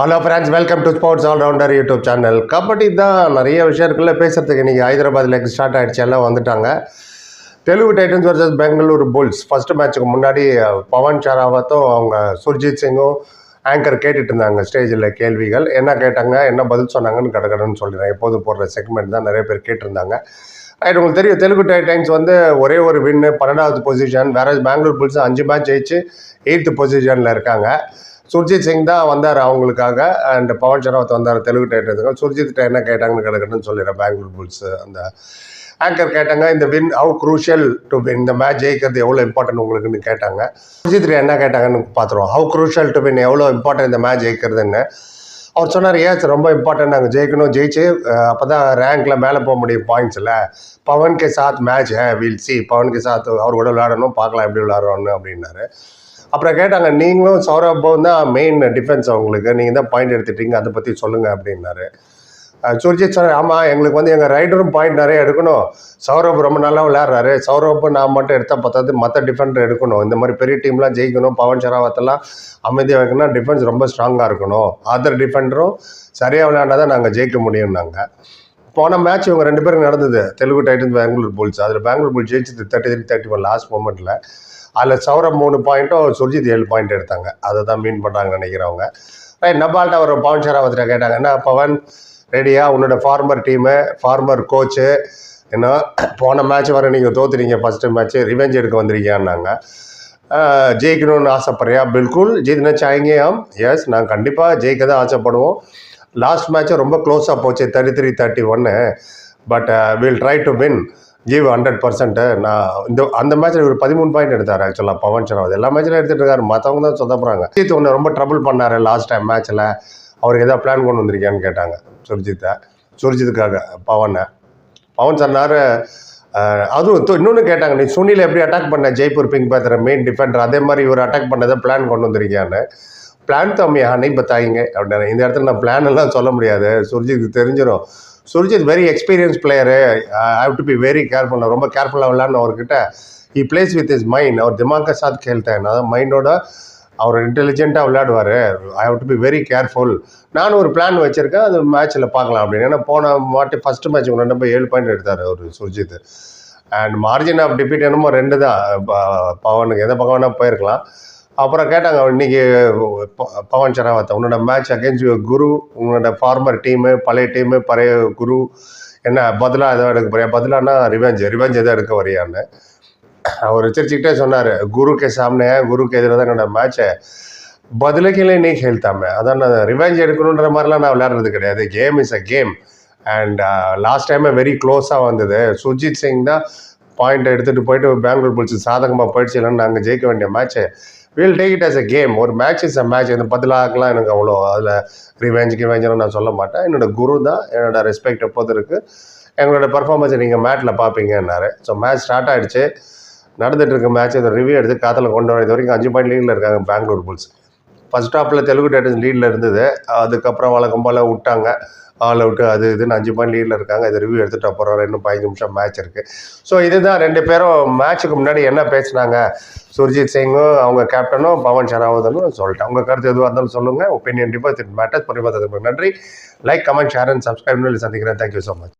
Hello friends welcome to sports allrounder YouTube channel kabaddi தான் நிறைய விஷயம் இருக்குல்ல பேசுறதுக்கு இன்றைக்கி ஹைதராபாத்தில் ஸ்டார்ட் ஆகிடுச்சு எல்லாம் வந்துட்டாங்க. Telugu Titans versus Bengaluru Bulls first மேட்ச்சுக்கு முன்னாடி பவன் ஷராவத்தும் அவங்க சுர்ஜித் சிங்கும் ஆங்கர் கேட்டுட்டு இருந்தாங்க ஸ்டேஜில் கேள்விகள். என்ன கேட்டாங்க என்ன பதில் சொன்னாங்கன்னு கடகடன்னு சொல்லிடுறேன். எப்போதும் போடுற செக்மெண்ட் தான் நிறைய பேர் கேட்டிருந்தாங்க. ரைட் உங்களுக்கு தெரியும் தெலுங்கு டைட்டன்ஸ் வந்து ஒரே ஒரு வின்னு பன்னெண்டாவது பொசிஷன் வேற பெங்களூர் புல்ஸ் அஞ்சு மேட்ச் ஜெயிச்சு எயித்து பொசிஷனில் இருக்காங்க. சுர்ஜித் சிங் தான் வந்தார் அவங்களுக்காக அண்ட் பவன் ஷராவத் வந்தார் தெலுங்கு டைட்டன்ஸுக்கு சுர்ஜித் என்ன கேட்டாங்கன்னு கிடக்குன்னு சொல்லிடுறேன் பெங்களூர் புல்ஸ் அந்த ஆங்கர் கேட்டாங்க இந்த win how crucial to win இந்த மேட்ச் ஜெயிக்கிறது எவ்வளோ இம்பார்ட்டன்ட் உங்களுக்குன்னு கேட்டாங்க. சுர்ஜித் என்ன கேட்டாங்கன்னு பார்த்துருவோம். ஹவு குரூஷியல் டு வின் எவ்வளோ இம்பார்ட்டன்ட் இந்த மேட்ச் ஜெயிக்கிறதுன்னு. அவர் சொன்னார் ஏன் ரொம்ப இம்பார்ட்டன்ட் நாங்கள் ஜெயிக்கணும் ஜெயிச்சு அப்போ தான் ரேங்க்கில் மேலே போக முடியும் பாயிண்ட்ஸில் பவன் கே சாத் மேட்ச் ஹே வில் சி பவன் கே சாத் அவர் கூட விளையாடணும் பார்க்கலாம் எப்படி விளையாடுறோன்னு அப்படின்னாரு. அப்புறம் கேட்டாங்க நீங்களும் சௌரபம் தான் மெயின் டிஃபென்ஸ் அவங்களுக்கு நீங்கள் தான் பாயிண்ட் எடுத்துட்டீங்க. அதை பற்றி சொல்லுங்கள் அப்படின்னாரு. சுர்ஜித் சார் ஆமாம் எங்களுக்கு வந்து எங்கள் ரைடரும் பாயிண்ட் நிறைய எடுக்கணும். சௌரப் ரொம்ப நல்லா விளையாடுறாரு. சௌரப் நான் மட்டும் எடுத்தால் பார்த்தாது மற்ற டிஃபெண்டர் எடுக்கணும். இந்த மாதிரி பெரிய டீம்லாம் ஜெயிக்கணும். பவன் ஷராவத்தெல்லாம் அமைதியாக வைக்கணும் டிஃபென்ஸ் ரொம்ப ஸ்ட்ராங்காக இருக்கணும். அதர் டிஃபெண்டரும் சரியாக விளையாண்டா தான் நாங்கள் ஜெயிக்க முடியும் நாங்கள் போன மேட்ச் இவங்க ரெண்டு பேரும் நடந்தது. தெலுங்கு டைட்டன்ஸ் பெங்களூர் புல்ஸ் அதில் பெங்களூர் புல்ஸ் ஜெயிச்சது thirty three thirty one last மூமெண்ட்டில் அதில் சௌரம் மூணு பாயிண்ட்டும் சுர்ஜித் ஏழு பாயிண்ட் எடுத்தாங்க. அதை தான் மீன் பண்ணுறாங்கன்னு நினைக்கிறவங்க. ரைட் நபால்ட்ட ஒரு பவன் ஷராவத்திட்ட கேட்டாங்க என்ன பவன்? ரெடியா உன்னோட ஃபார்மர் டீமு ஃபார்மர் கோச்சு என்ன? போன மேட்ச் வர நீங்கள் தோத்துறீங்க ஃபஸ்ட்டு மேட்ச்சு ரிவெஞ்ச் எடுக்க வந்திருக்கியான்னாங்க. ஜெயிக்கணும்னு ஆசைப்பட்றியா? பில்குல் ஜெயித்னா சாயங்க ஆம் எஸ் நான் கண்டிப்பாக ஜெயிக்க தான் ஆசைப்படுவோம். லாஸ்ட் மேட்ச்சு ரொம்ப க்ளோஸாக போச்சு தேர்ட்டி த்ரீ தேர்ட்டி ஒன்று but will try to win give hundred percent நான் இந்த அந்த மேட்ச்சில் ஒரு பதிமூணு பாயிண்ட் எடுத்தார் ஆக்சுவலாக பவன் சரவத் எல்லா மேட்ச்சிலும் எடுத்துகிட்டு இருக்காரு. மற்றவங்க தான் சொதப்புறாங்க சுர்ஜித் ஒன்று ரொம்ப ட்ரபிள் பண்ணார் லாஸ்ட் டைம் மேட்ச்சில் அவருக்கு எதாவது பிளான் கொண்டு வந்திருக்கியான்னு கேட்டாங்க சுர்ஜித்தை. சுர்ஜித்துக்காக பவனை. பவன் சொன்னார் அதுவும் இன்னொன்று கேட்டாங்க நீ சுனில் எப்படி அட்டாக் பண்ண? Jaipur Pink Panthers main defender அதே மாதிரி இவர் அட்டாக் பண்ணதை பிளான் கொண்டு வந்திருக்கியான்னு. பிளான் தம்மி இப்போ பத்தாயிங்க அப்படின்னா இந்த இடத்துல நான் பிளான் எல்லாம் சொல்ல முடியாது. சுர்ஜித் தெரிஞ்சிடும் Surjeet very experience player have to be very careful ரொம்ப கேர்ஃபுல்லாக விளாட்ணும் அவர்கிட்ட. He plays with his mind அவர் திமாக்க சாத் கேள்த்தேன் அதாவது மைண்டோட அவர் இன்டெலிஜென்ட்டாக விளையாடுவார். I have to be very careful நானும் ஒரு பிளான் வச்சுருக்கேன். அது மேட்ச்சில் பார்க்கலாம் அப்படின்னு. ஏன்னா போன வாட்டி ஃபஸ்ட்டு மேட்ச் கொண்டு போய் ஏழு பாயிண்ட் எடுத்தார் அவர் Surjeet. And margin of defeat என்னமோ ரெண்டு தான். ப- பவனுக்கு. எந்த பக்கம் வேணால் போயிருக்கலாம். அப்புறம் கேட்டாங்க இன்னைக்கு ப- பவன் ஷராவத் உன்னோட மேட்ச் அகேன்ஸ்ட் குரு உன்னோட ஃபார்மர் டீமு பழைய டீமு பழைய குரு என்ன பதிலாக எதாவது எடுக்க போறியா? பதிலானா ரிவெஞ்ச் ரிவெஞ்ச் எதாவது எடுக்க வரியான்னு. அவர் சிரிச்சுக்கிட்டே சொன்னார் குருக்கு சாமனே குருக்கு எதிராக தான் என்னோட மேட்ச்சை பதிலுக்கு நீ கேள்த்தாம அதான் நான் ரிவெஞ்ச் எடுக்கணுன்ற மாதிரிலாம் நான் விளையாடுறது கிடையாது. Game is a game and last டைமே வெரி க்ளோஸாக வந்தது. சுர்ஜித் சிங் தான் பாயிண்ட் எடுத்துகிட்டு போயிட்டு பெங்களூர் புல்ஸ் சாதகமாக போயிடுச்சு. இல்லைன்னு நாங்கள் ஜெயிக்க வேண்டிய match will take it as a game ஒரு மேட்ச் இஸ் அ மேட்ச் இந்த பதிலாகலாம் எனக்கு அவ்வளோ அதில் ரிவெஞ்ச் கிவெஞ்சுன்னு நான் சொல்ல மாட்டேன். என்னோட குரு தான். என்னோட ரெஸ்பெக்ட் எப்போது இருக்குது எங்களோட பர்ஃபார்மன்ஸை நீங்கள் மேட்டில் பார்ப்பீங்கன்னாரு. ஸோ மேட்ச் ஸ்டார்ட் ஆகிடுச்சு நடந்துகிட்டு இருக்க மேட்ச் இதை ரிவ்யூ எடுத்து காத்தில் கொண்டு வர இது வரைக்கும் அஞ்சு பாயிண்ட் லீடில் இருக்காங்க பெங்களூர் புல்ஸ் ஃபஸ்ட் ஹாஃபில் தெலுங்கு டைட்டன்ஸ் லீடில் இருந்தது. அதுக்கப்புறம் வழக்கம் போல் விட்டாங்க. ஆல் அவுட்டு அது இதுன்னு அஞ்சு பாயிண்ட் லீடில் இருக்காங்க. இது ரிவ்யூ எடுத்துகிட்டு அப்புறம் இன்னும் பதினஞ்சு நிமிஷம் மேட்ச் இருக்குது ஸோ இதுதான் ரெண்டு பேரும் மேட்ச்சுக்கு முன்னாடி என்ன பேசுனாங்க? சுர்ஜித் சிங்கும் அவங்க கேப்டனும் பவன் ஷராவதனும் சொல்லிட்டேன். உங்கள் கருத்து எதுவாக இருந்தாலும் சொல்லுங்கள் ஒப்பீனியன் டிபாசிட் மேட்டர்ஸ் பரிமாற்றத்துக்கு நன்றி. Like comment share and subscribe சந்திக்கிறேன். Thank you so much